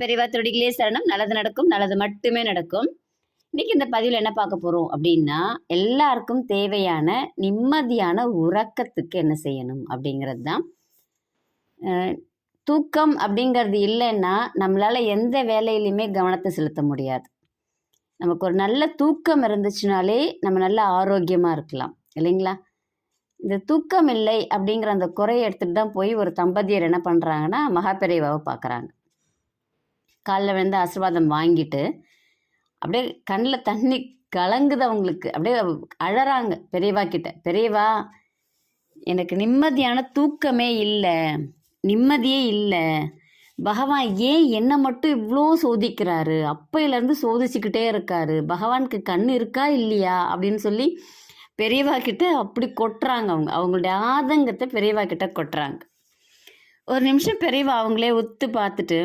பெரியவா திருடிகளே சரணம். நல்லது நடக்கும் நல்லது மட்டுமே நடக்கும். இன்னைக்கு இந்த பதிவில் என்ன பார்க்க போகிறோம் அப்படின்னா எல்லாருக்கும் தேவையான நிம்மதியான உறக்கத்துக்கு என்ன செய்யணும் அப்படிங்கிறது தான் தூக்கம் அப்படிங்கிறது இல்லைன்னா நம்மளால் எந்த வேலையிலையுமே கவனத்தை செலுத்த முடியாது. நமக்கு ஒரு நல்ல தூக்கம் இருந்துச்சுனாலே நம்ம நல்ல ஆரோக்கியமாக இருக்கலாம். இல்லைங்களா? இந்த தூக்கம் இல்லை அப்படிங்கிற அந்த குறையை எடுத்துகிட்டு தான் போய் ஒரு தம்பதியர் என்ன பண்ணுறாங்கன்னா மகாபெரிவாவை பார்க்குறாங்க. காலில் விழுந்து ஆசீர்வாதம் வாங்கிட்டு அப்படியே கண்ணில் தண்ணி கலங்குது அவங்களுக்கு. அப்படியே அழறாங்க பெரியவா கிட்ட. பெரியவா எனக்கு நிம்மதியான தூக்கமே இல்லை நிம்மதியே இல்லை. பகவான் ஏன் என்னை மட்டும் இவ்வளோ சோதிக்கிறாரு? அப்பையிலேருந்து சோதிச்சுக்கிட்டே இருக்காரு. பகவானுக்கு கண் இருக்கா இல்லையா? அப்படின்னு சொல்லி பெரியவா கிட்ட அப்படி கொட்டுறாங்க அவங்க. அவங்களுடைய ஆதங்கத்தை பெரியவா கிட்ட கொட்டுறாங்க. ஒரு நிமிஷம் பெரியவா அவங்களே ஒத்து பார்த்துட்டு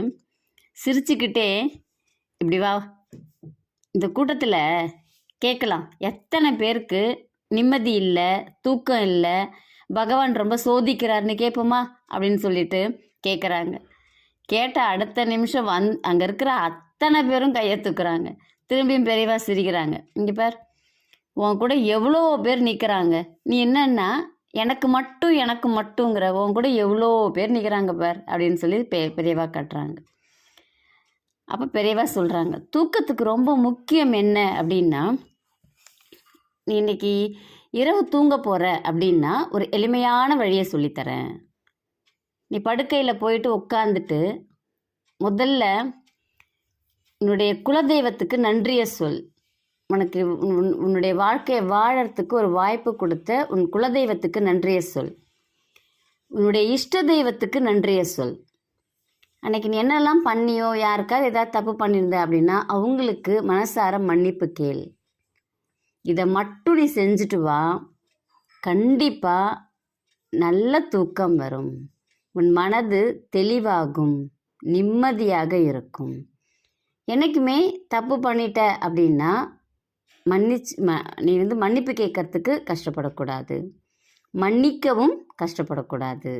சிரிச்சுக்கிட்டே இப்படி வா. இந்த கூட்டத்தில் கேட்கலாம். எத்தனை பேருக்கு நிம்மதி இல்லை தூக்கம் இல்லை பகவான் ரொம்ப சோதிக்கிறாருன்னு கேட்போமா? அப்படின்னு சொல்லிட்டு கேட்குறாங்க கேட்ட அடுத்த நிமிஷம் வந் அங்கே இருக்கிற அத்தனை பேரும் கையை தூக்குறாங்க. திரும்பியும் பெரியவா சிரிக்கிறாங்க. இங்கே பார் உன் கூட எவ்வளோ பேர் நிற்கிறாங்க நீ என்னன்னா எனக்கு மட்டும் எனக்கு மட்டுங்கிற உன் கூட எவ்வளோ பேர் நிற்கிறாங்க பார்? அப்படின்னு சொல்லி பெ பெரியவா காட்டுறாங்க. அப்போ பெரியவா சொல்கிறாங்க தூக்கத்துக்கு ரொம்ப முக்கியம் என்ன அப்படின்னா நீ இன்னைக்கு இரவு தூங்க போகிற அப்படின்னா ஒரு எளிமையான வழியை சொல்லித்தரேன். நீ படுக்கையில் போயிட்டு உட்காந்துட்டு முதல்ல உன்னுடைய குலதெய்வத்துக்கு நன்றியை சொல். உனக்கு உன்னுடைய வாழ்க்கையை வாழறதுக்கு ஒரு வாய்ப்பு கொடுத்த உன் குலதெய்வத்துக்கு நன்றியை சொல். உன்னுடைய இஷ்ட தெய்வத்துக்கு நன்றியை சொல். அன்னைக்கு நீ என்னெல்லாம் பண்ணியோ யாருக்காவது ஏதாவது தப்பு பண்ணியிருந்த அப்படின்னா அவங்களுக்கு மனசார மன்னிப்பு கேள். இதை மட்டும் நீ செஞ்சுட்டு வா. கண்டிப்பாக நல்ல தூக்கம் வரும். உன் மனது தெளிவாகும். நிம்மதியாக இருக்கும். என்னைக்குமே தப்பு பண்ணிட்ட அப்படின்னா மன்னிச்சு ம நீ வந்து மன்னிப்பு கேட்கறதுக்கு கஷ்டப்படக்கூடாது. மன்னிக்கவும் கஷ்டப்படக்கூடாது.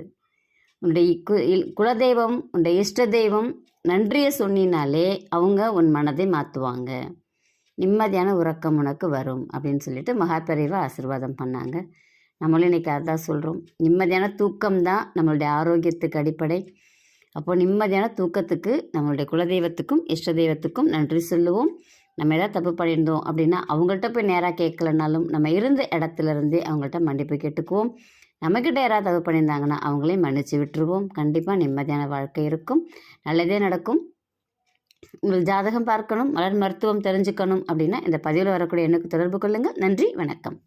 உன்னுடைய கு இல்- குலதெய்வம் உன்னுடைய இஷ்ட தெய்வம் நன்றியை சொன்னினாலே அவங்க உன் மனதை மாற்றுவாங்க நிம்மதியான உறக்கம் உனக்கு வரும் அப்படின்னு சொல்லிட்டு மகாபெரிவா ஆசீர்வாதம் பண்ணாங்க. நம்மளும் இன்றைக்கி அதான் சொல்கிறோம் நிம்மதியான தூக்கம் தான் நம்மளுடைய ஆரோக்கியத்துக்கு அடிப்படை. அப்போ நிம்மதியான தூக்கத்துக்கு நம்மளுடைய குலதெய்வத்துக்கும் இஷ்ட தெய்வத்துக்கும் நன்றி சொல்லுவோம். நம்ம ஏதாவது தப்பு பண்ணியிருந்தோம் அப்படின்னா அவங்கள்ட்ட போய் நேராக கேட்கலனாலும் நம்ம இருந்த இடத்துல இருந்தே அவங்கள்ட்ட மன்னிப்பு கேட்டுக்குவோம். நம்மக்கிட்ட யாராவது தப்பு பண்ணியிருந்தாங்கன்னா அவங்களையும் மன்னிச்சு விட்டுருவோம். கண்டிப்பாக நிம்மதியான வாழ்க்கை இருக்கும். நல்லதே நடக்கும். உங்கள் ஜாதகம் பார்க்கணும் மலர் மருத்துவம் தெரிஞ்சுக்கணும் அப்படின்னா இந்த பதிவில் வரக்கூடிய எண்ணுக்கு தொடர்பு கொள்ளுங்கள். நன்றி வணக்கம்.